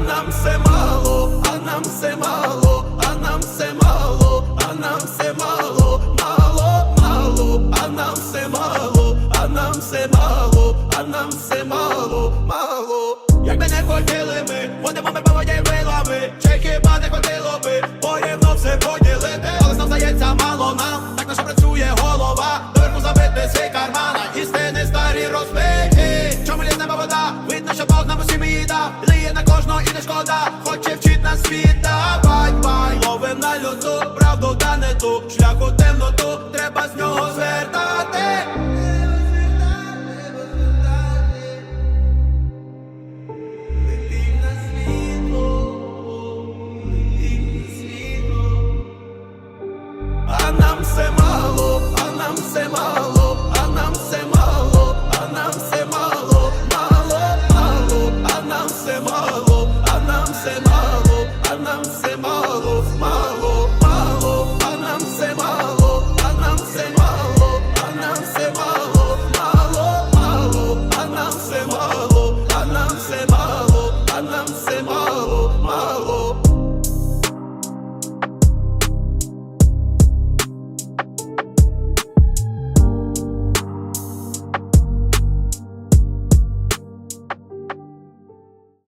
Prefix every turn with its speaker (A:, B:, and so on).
A: нам все мало, а нам все мало, а нам все мало, а нам все мало, мало, мало, а нам все мало, а нам все мало, а нам все мало, мало. Якби не хотіли ми, будемо і не шкода, хоче вчить нас віддавать бай Ловим на люту, правду та не ту. Шляху темноту, треба з нього звертати. Летим на світло, летим на світло, а нам все мало, а нам все мало. se malo, a se malo, malo.